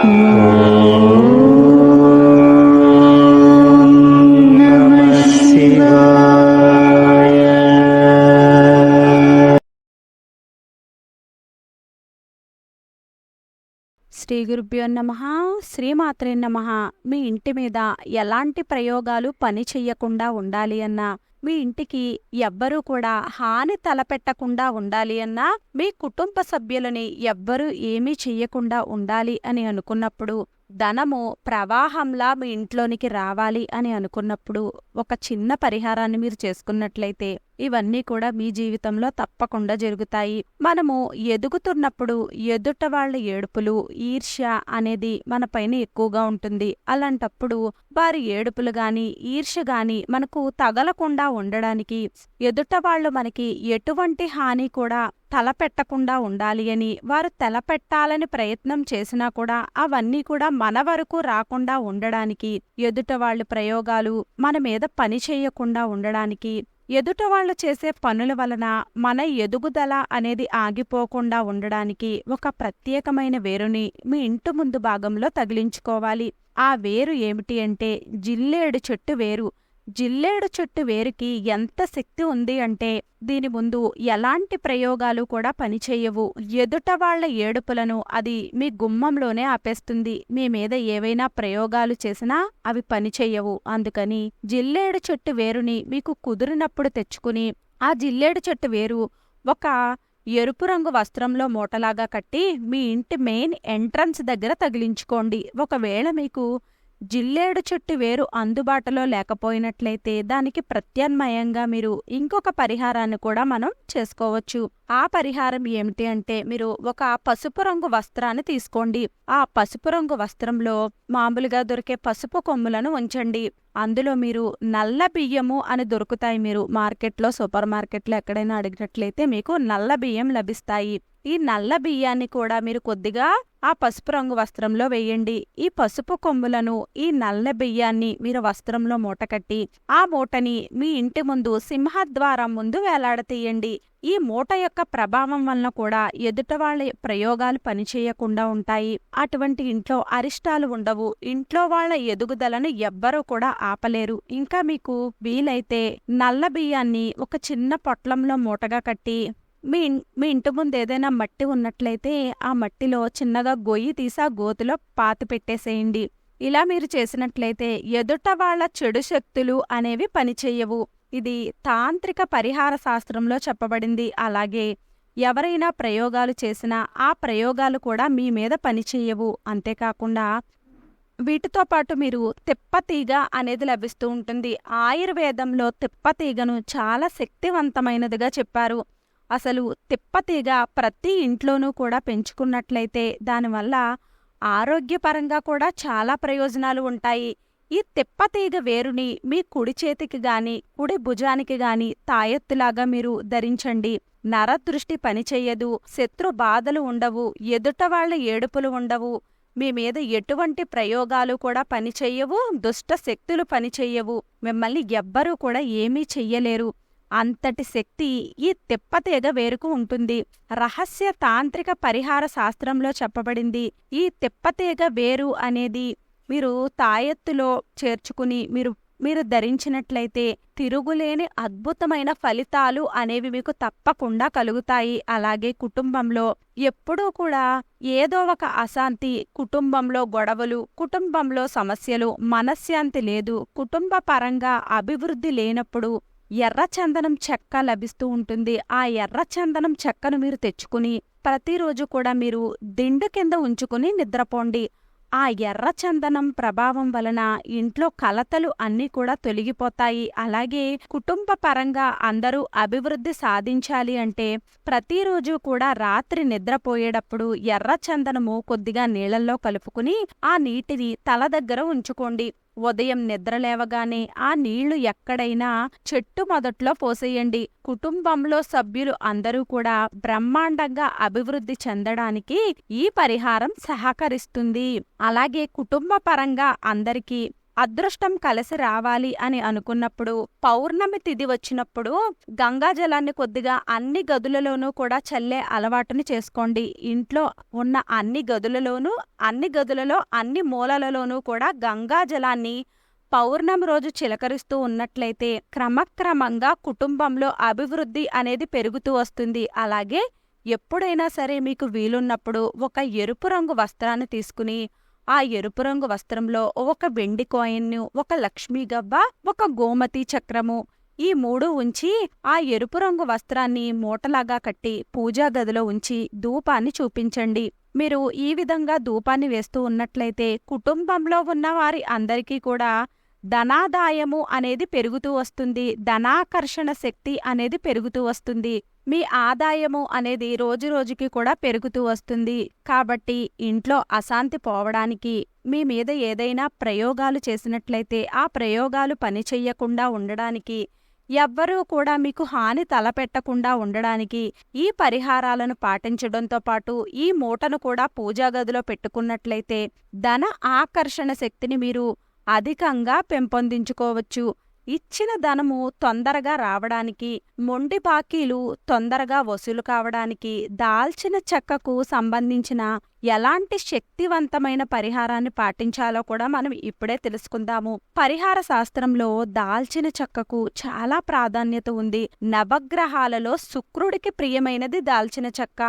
శ్రీ గురుభ్యో నమ శ్రీమాత్రే నమ. మీ ఇంటి మీద ఎలాంటి ప్రయోగాలు పని చెయ్యకుండా ఉండాలి అన్నా? మీ ఇంటికి ఎవ్వరూ కూడా హాని తలపెట్టకుండా ఉండాలి అన్నా మీ కుటుంబ సభ్యులని ఎవ్వరూ ఏమీ చెయ్యకుండా ఉండాలి అని అనుకున్నప్పుడు ధనము ప్రవాహంలా మీ ఇంట్లోనికి రావాలి అని అనుకున్నప్పుడు ఒక చిన్న పరిహారాన్ని మీరు చేసుకున్నట్లయితే ఇవన్నీ కూడా మీ జీవితంలో తప్పకుండా జరుగుతాయి. మనము ఎదుగుతున్నప్పుడు ఎదుట వాళ్ళ ఏడుపులు ఈర్ష్య అనేది మన పైన ఎక్కువగా ఉంటుంది. అలాంటప్పుడు వారి ఏడుపులు గాని ఈర్ష గాని మనకు తగలకుండా ఉండడానికి ఎదుట వాళ్ళు మనకి ఎటువంటి హాని కూడా తలపెట్టకుండా ఉండాలి అని వారు తలపెట్టాలని ప్రయత్నం చేసినా కూడా అవన్నీ కూడా మన వరకు రాకుండా ఉండడానికి ఎదుట వాళ్ళ ప్రయోగాలు మన మీద పని చేయకుండా ఉండడానికి ఎదుట వాళ్ళు చేసే పనుల వలన మన ఎదుగుదల అనేది ఆగిపోకుండా ఉండడానికి ఒక ప్రత్యేకమైన వేరుని మీ ఇంటి ముందు భాగంలో తగిలించుకోవాలి. ఆ వేరు ఏమిటి అంటే జిల్లేడు చెట్టు వేరు. జిల్లేడు చెట్టు వేరుకి ఎంత శక్తి ఉంది అంటే దీని ముందు ఎలాంటి ప్రయోగాలు కూడా పనిచేయవు. ఎదుట వాళ్ళ ఏడుపులను అది మీ గుమ్మంలోనే ఆపేస్తుంది. మీ మీద ఏవైనా ప్రయోగాలు చేసినా అవి పనిచేయవు. అందుకని జిల్లేడు చెట్టు వేరుని మీకు కుదిరినప్పుడు తెచ్చుకుని ఆ జిల్లేడు చెట్టు వేరు ఒక ఎరుపు రంగు వస్త్రంలో మూటలాగా కట్టి మీ ఇంటి మెయిన్ ఎంట్రన్స్ దగ్గర తగిలించుకోండి. ఒకవేళ మీకు జిల్లేడు చెట్టు వేరు అందుబాటులో లేకపోయినట్లయితే దానికి ప్రత్యామ్నాయంగా మీరు ఇంకొక పరిహారాన్ని కూడా మనం చేసుకోవచ్చు. ఆ పరిహారం ఏమిటి అంటే మీరు ఒక పసుపు రంగు వస్త్రాన్ని తీసుకోండి. ఆ పసుపు రంగు వస్త్రంలో మామూలుగా దొరికే పసుపు కొమ్ములను ఉంచండి. అందులో మీరు నల్ల బియ్యము అని దొరుకుతాయి మీరు మార్కెట్లో సూపర్ మార్కెట్లో ఎక్కడైనా అడిగినట్లయితే మీకు నల్ల బియ్యం లభిస్తాయి. ఈ నల్ల బియ్యాన్ని కూడా మీరు కొద్దిగా ఆ పసుపు రంగు వస్త్రంలో వేయండి. ఈ పసుపు కొమ్ములను ఈ నల్ల బియ్యాన్ని మీరు వస్త్రంలో మూటకట్టి ఆ మూటని మీ ఇంటి ముందు సింహద్వారం ముందు వేలాడతీయండి. ఈ మూట యొక్క ప్రభావం వలన కూడా ఎదుట వాళ్ళ ప్రయోగాలు పనిచేయకుండా ఉంటాయి. అటువంటి ఇంట్లో అరిష్టాలు ఉండవు. ఇంట్లో వాళ్ళ ఎదుగుదలను ఎవ్వరూ కూడా ఆపలేరు. ఇంకా మీకు వీలైతే నల్ల బియ్యాన్ని ఒక చిన్న పొట్లంలో మూటగా కట్టి మీ మీ ఇంటి ముందు ఏదైనా మట్టి ఉన్నట్లయితే ఆ మట్టిలో చిన్నగా గొయ్యి తీసి ఆ గోతులో పాతి పెట్టేసేయండి. ఇలా మీరు చేసినట్లయితే ఎదుట వాళ్ళ చెడు శక్తులు అనేవి పనిచేయవు ఇది తాంత్రిక పరిహార శాస్త్రంలో చెప్పబడింది. అలాగే ఎవరైనా ప్రయోగాలు చేసినా ఆ ప్రయోగాలు కూడా మీ మీద పనిచేయవు అంతేకాకుండా వీటితో పాటు మీరు తిప్పతీగ అనేది లభిస్తూ ఉంటుంది. ఆయుర్వేదంలో తిప్పతీగను చాలా శక్తివంతమైనదిగా చెప్పారు. అసలు తిప్పతీగ ప్రతి ఇంట్లోనూ కూడా పెంచుకున్నట్లయితే దానివల్ల ఆరోగ్యపరంగా కూడా చాలా ప్రయోజనాలు ఉంటాయి. ఈ తిప్పతీగ వేరుని మీ కుడి చేతికి గాని కుడి భుజానికి గాని తాయెత్తులాగా మీరు ధరించండి. నరదృష్టి పనిచేయదు శత్రు బాధలు ఉండవు ఎదుట వాళ్ళ ఏడుపులు ఉండవు. మీ మీద ఎటువంటి ప్రయోగాలు కూడా పనిచేయవు దుష్ట శక్తులు పనిచేయవు మిమ్మల్ని ఎవ్వరూ కూడా ఏమీ చెయ్యలేరు. అంతటి శక్తి ఈ తిప్పతీగ వేరుకు ఉంటుంది. రహస్య తాంత్రిక పరిహార శాస్త్రంలో చెప్పబడింది. ఈ తిప్పతీగ వేరు అనేది మీరు తాయెత్తులో చేర్చుకుని మీరు మీరు ధరించినట్లయితే తిరుగులేని అద్భుతమైన ఫలితాలు అనేవి మీకు తప్పకుండా కలుగుతాయి. అలాగే కుటుంబంలో ఎప్పుడూ కూడా ఏదో ఒక అశాంతి కుటుంబంలో గొడవలు కుటుంబంలో సమస్యలు మనశ్శాంతి లేదు. కుటుంబ పరంగా అభివృద్ధి లేనప్పుడు ఎర్రచందనం చెక్క లభిస్తూ ఉంటుంది. ఆ ఎర్రచందనం చెక్కను మీరు తెచ్చుకుని ప్రతిరోజు కూడా మీరు దిండు కింద ఉంచుకుని నిద్రపోండి. ఆ ఎర్రచందనం ప్రభావం వలన ఇంట్లో కలతలు అన్నీ కూడా తొలగిపోతాయి. అలాగే కుటుంబ పరంగా అందరూ అభివృద్ధి సాధించాలి అంటే ప్రతిరోజు కూడా రాత్రి నిద్రపోయేటప్పుడు ఎర్రచందనము కొద్దిగా నీళ్ళల్లో కలుపుకుని ఆ నీటిని తల దగ్గర ఉంచుకోండి. ఉదయం నిద్రలేవగానే ఆ నీళ్ళు ఎక్కడైనా చెట్టు మొదట్లో పోసేయండి. కుటుంబంలో సభ్యులు అందరూ కూడా బ్రహ్మాండంగా అభివృద్ధి చెందడానికి ఈ పరిహారం సహకరిస్తుంది. అలాగే కుటుంబ పరంగా అందరికీ అదృష్టం కలిసి రావాలి అని అనుకున్నప్పుడు పౌర్ణమి తిథి వచ్చినప్పుడు గంగా జలాన్ని కొద్దిగా అన్ని గదులలోనూ కూడా చల్లే అలవాటుని చేసుకోండి. ఇంట్లో ఉన్న అన్ని గదులలోనూ అన్ని గదులలో అన్ని మూలలలోనూ కూడా గంగా జలాన్ని పౌర్ణమి రోజు చిలకరిస్తూ ఉన్నట్లయితే క్రమక్రమంగా కుటుంబంలో అభివృద్ధి అనేది పెరుగుతూ వస్తుంది. అలాగే ఎప్పుడైనా సరే మీకు వీలున్నప్పుడు ఒక ఎరుపు రంగు వస్త్రాన్ని తీసుకుని ఆ ఎరుపు రంగు వస్త్రంలో ఒక వెండి కాయిన్ను ఒక లక్ష్మీ గవ్వ ఒక గోమతి చక్రము. ఈ మూడు ఉంచి ఆ ఎరుపు రంగు వస్త్రాన్ని మూటలాగా కట్టి పూజా గదిలో ఉంచి ధూపాన్ని చూపించండి. మీరు ఈ విధంగా ధూపాన్ని వేస్తూ ఉన్నట్లయితే కుటుంబంలో ఉన్న వారి అందరికీ కూడా ధనాదాయము అనేది పెరుగుతూ వస్తుంది. ధనాకర్షణ శక్తి అనేది పెరుగుతూ వస్తుంది. మీ ఆదాయము అనేది రోజురోజుకి కూడా పెరుగుతూ వస్తుంది. కాబట్టి ఇంట్లో అశాంతి పోవడానికి మీ మీద ఏదైనా ప్రయోగాలు చేసినట్లయితే ఆ ప్రయోగాలు పనిచెయ్యకుండా ఉండడానికి ఎవ్వరూ కూడా మీకు హాని తలపెట్టకుండా ఉండడానికి ఈ పరిహారాలను పాటించడంతో పాటు ఈ మూటను కూడా పూజా గదిలో పెట్టుకున్నట్లయితే ధన ఆకర్షణ శక్తిని మీరు అధికంగా పెంపొందించుకోవచ్చు. ఇచ్చిన ధనము తొందరగా రావడానికి మొండి బాకీలు తొందరగా వసూలు కావడానికి దాల్చిన చెక్కకు సంబంధించిన ఎలాంటి శక్తివంతమైన పరిహారాన్ని పాటించాలో కూడా మనం ఇప్పుడే తెలుసుకుందాము. పరిహార శాస్త్రంలో దాల్చిన చెక్కకు చాలా ప్రాధాన్యత ఉంది. నవగ్రహాలలో శుక్రుడికి ప్రియమైనది దాల్చిన చెక్క.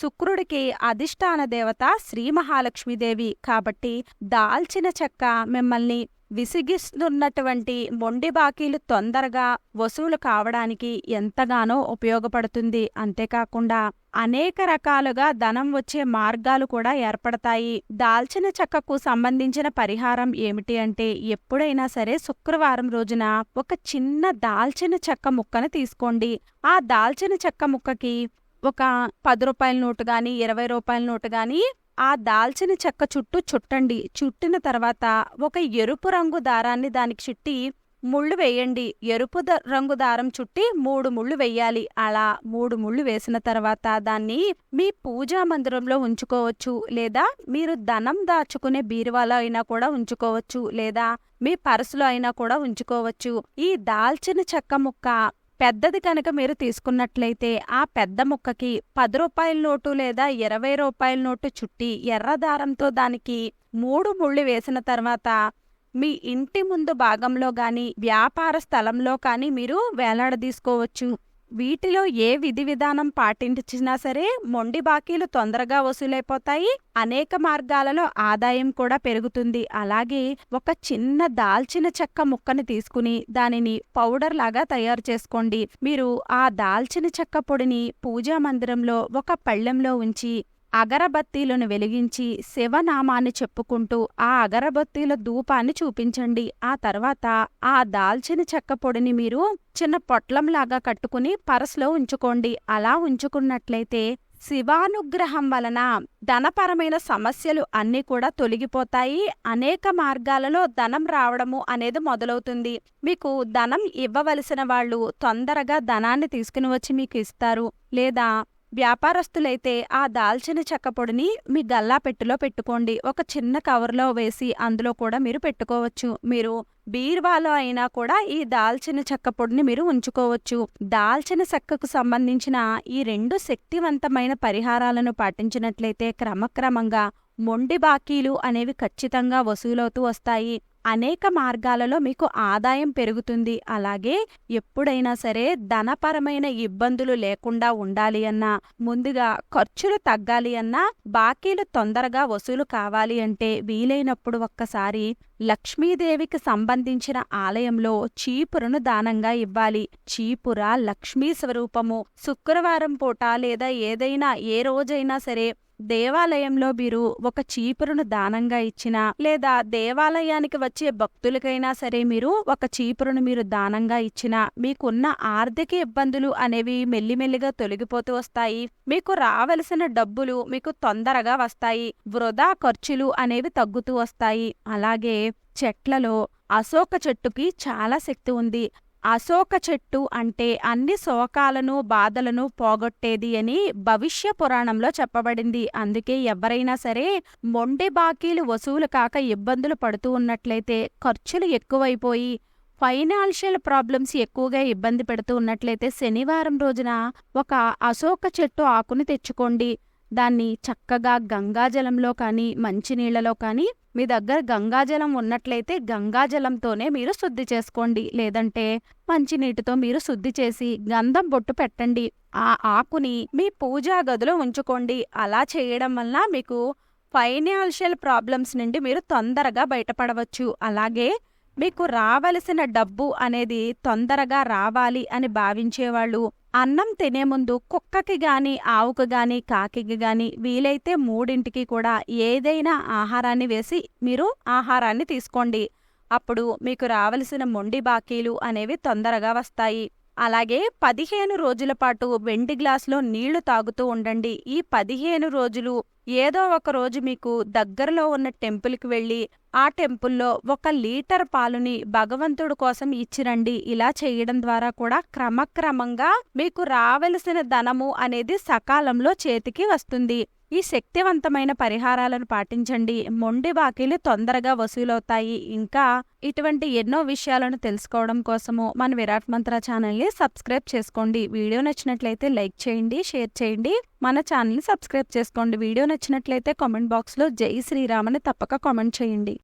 శుక్రుడికి అధిష్టాన దేవత శ్రీ మహాలక్ష్మీదేవి. కాబట్టి దాల్చిన చెక్క మిమ్మల్ని విసిగిస్తున్నటువంటి మొండి బాకీలు తొందరగా వసూలు కావడానికి ఎంతగానో ఉపయోగపడుతుంది. అంతేకాకుండా అనేక రకాలుగా ధనం వచ్చే మార్గాలు కూడా ఏర్పడతాయి. దాల్చిన చెక్కకు సంబంధించిన పరిహారం ఏమిటి అంటే ఎప్పుడైనా సరే శుక్రవారం రోజున ఒక చిన్న దాల్చిన చెక్క ముక్కను తీసుకోండి. ఆ దాల్చిన చెక్క ముక్కకి ఒక పది రూపాయల నోటు కానీ ఇరవై రూపాయల నోటు కానీ ఆ దాల్చిన చెక్క చుట్టూ చుట్టండి. చుట్టిన తర్వాత ఒక ఎరుపు రంగు దారాన్ని దానికి చుట్టి ముళ్ళు వేయండి. ఎరుపు రంగు దారం చుట్టి మూడు ముళ్ళు వెయ్యాలి అలా మూడు ముళ్ళు వేసిన తర్వాత దాన్ని మీ పూజా మందిరంలో ఉంచుకోవచ్చు. లేదా మీరు ధనం దాచుకునే బీరువాలో అయినా కూడా ఉంచుకోవచ్చు. లేదా మీ పర్సులో అయినా కూడా ఉంచుకోవచ్చు. ఈ దాల్చిన చెక్క ముక్క పెద్దది కనుక మీరు తీసుకున్నట్లయితే ఆ పెద్ద ముక్కకి పది రూపాయల నోటు లేదా ఇరవై రూపాయల నోటు చుట్టి ఎర్రదారంతో దానికి మూడు ముళ్ళు వేసిన తర్వాత మీ ఇంటి ముందు భాగంలో కానీ వ్యాపార స్థలంలో కానీ మీరు వేలాడదీసుకోవచ్చు. వీటిలో ఏ విధి విధానం పాటించినా సరే మొండి బాకీలు తొందరగా వసూలైపోతాయి. అనేక మార్గాలలో ఆదాయం కూడా పెరుగుతుంది. అలాగే ఒక చిన్న దాల్చిన చెక్క ముక్కని తీసుకుని దానిని పౌడర్ లాగా తయారు చేసుకోండి. మీరు ఆ దాల్చిన చెక్క పొడిని పూజా మందిరంలో ఒక పళ్ళెంలో ఉంచి అగరబత్తీలను వెలిగించి శివనామాన్ని చెప్పుకుంటూ ఆ అగరబత్తీల ధూపాన్ని చూపించండి. ఆ తర్వాత ఆ దాల్చిన చెక్క పొడిని మీరు చిన్న పొట్లంలాగా కట్టుకుని పరస్లో ఉంచుకోండి. అలా ఉంచుకున్నట్లయితే శివానుగ్రహం వలన ధనపరమైన సమస్యలు అన్నీ కూడా తొలగిపోతాయి. అనేక మార్గాలలో ధనం రావడము అనేది మొదలవుతుంది. మీకు ధనం ఇవ్వవలసిన వాళ్ళు తొందరగా ధనాన్ని తీసుకుని వచ్చి మీకు ఇస్తారు. లేదా వ్యాపారస్తులైతే ఆ దాల్చిన చెక్క పొడిని మీ గల్లా పెట్టెలో పెట్టుకోండి. ఒక చిన్న కవర్లో వేసి అందులో కూడా మీరు పెట్టుకోవచ్చు. మీరు బీర్వాలో అయినా కూడా ఈ దాల్చిన చెక్క పొడిని మీరు ఉంచుకోవచ్చు. దాల్చిన చెక్కకు సంబంధించిన ఈ రెండు శక్తివంతమైన పరిహారాలను పాటించినట్లయితే క్రమక్రమంగా మొండి బాకీలు అనేవి ఖచ్చితంగా వసూలవుతూ వస్తాయి. అనేక మార్గాలలో మీకు ఆదాయం పెరుగుతుంది. అలాగే ఎప్పుడైనా సరే ధనపరమైన ఇబ్బందులు లేకుండా ఉండాలి అన్నా ముందుగా ఖర్చులు తగ్గాలి అన్నా బాకీలు తొందరగా వసూలు కావాలి అంటే వీలైనప్పుడు ఒక్కసారి లక్ష్మీదేవికి సంబంధించిన ఆలయంలో చీపురును దానంగా ఇవ్వాలి. చీపుర లక్ష్మీ స్వరూపము. శుక్రవారం పూట లేదా ఏదైనా ఏ రోజైనా సరే దేవాలయంలో మీరు ఒక చీపురును దానంగా ఇచ్చినా లేదా దేవాలయానికి వచ్చే భక్తులకైనా సరే మీరు ఒక చీపురును మీరు దానంగా ఇచ్చినా మీకున్న ఆర్థిక ఇబ్బందులు అనేవి మెల్లిమెల్లిగా తొలగిపోతూ వస్తాయి. మీకు రావలసిన డబ్బులు మీకు తొందరగా వస్తాయి. వృధా ఖర్చులు అనేవి తగ్గుతూ వస్తాయి. అలాగే చెట్లలో అశోక చెట్టుకి చాలా శక్తి ఉంది. అశోక చెట్టు అంటే అన్ని శోకాలను బాధలను పోగొట్టేది అని భవిష్య పురాణంలో చెప్పబడింది. అందుకే ఎవరైనా సరే మొండి బాకీలు వసూలు కాక ఇబ్బందులు పడుతూ ఉన్నట్లయితే ఖర్చులు ఎక్కువైపోయి ఫైనాన్షియల్ ప్రాబ్లమ్స్ ఎక్కువగా ఇబ్బంది పెడుతూ ఉన్నట్లయితే శనివారం రోజున ఒక అశోక చెట్టు ఆకుని తెచ్చుకోండి. దాన్ని చక్కగా గంగాజలంలో కానీ మంచినీళ్ళలో కానీ మీ దగ్గర గంగాజలం ఉన్నట్లయితే గంగాజలంతోనే మీరు శుద్ధి చేసుకోండి. లేదంటే మంచినీటితో మీరు శుద్ధి చేసి గంధం బొట్టు పెట్టండి. ఆ ఆకుని మీ పూజా గదిలో ఉంచుకోండి. అలా చేయడం వల్ల మీకు ఫైనాన్షియల్ ప్రాబ్లమ్స్ నుండి మీరు తొందరగా బయటపడవచ్చు. అలాగే మీకు రావలసిన డబ్బు అనేది తొందరగా రావాలి అని భావించేవాళ్ళు అన్నం తినే ముందు కుక్కకి గాని ఆవుకు గాని కాకికి గాని వీలైతే మూడింటికి కూడా ఏదైనా ఆహారాన్ని వేసి మీరు ఆహారాన్ని తీసుకోండి. అప్పుడు మీకు రావలసిన మొండి బాకీలు అనేవి తొందరగా వస్తాయి. అలాగే పదిహేను రోజుల పాటు వెండి గ్లాసులో నీళ్ళు తాగుతూ ఉండండి. ఈ పదిహేను రోజులు ఏదో ఒక రోజు మీకు దగ్గరలో ఉన్న టెంపుల్కి వెళ్ళి ఆ టెంపుల్లో ఒక లీటర్ పాలుని భగవంతుడు కోసం ఇచ్చిరండి. ఇలా చేయడం ద్వారా కూడా క్రమక్రమంగా మీకు రావలసిన ధనము అనేది సకాలంలో చేతికి వస్తుంది. ఈ శక్తివంతమైన పరిహారాలను పాటించండి. మొండి బాకీలు తొందరగా వసూలవుతాయి. ఇంకా ఇటువంటి ఎన్నో విషయాలను తెలుసుకోవడం కోసము మన విరాట్ మంత్ర ఛానల్ని సబ్స్క్రైబ్ చేసుకోండి. వీడియో నచ్చినట్లయితే లైక్ చేయండి షేర్ చేయండి. మన ఛానల్ని సబ్స్క్రైబ్ చేసుకోండి. వీడియో నచ్చినట్లయితే కామెంట్ బాక్స్లో జై శ్రీరామ్ అని తప్పక కామెంట్ చేయండి.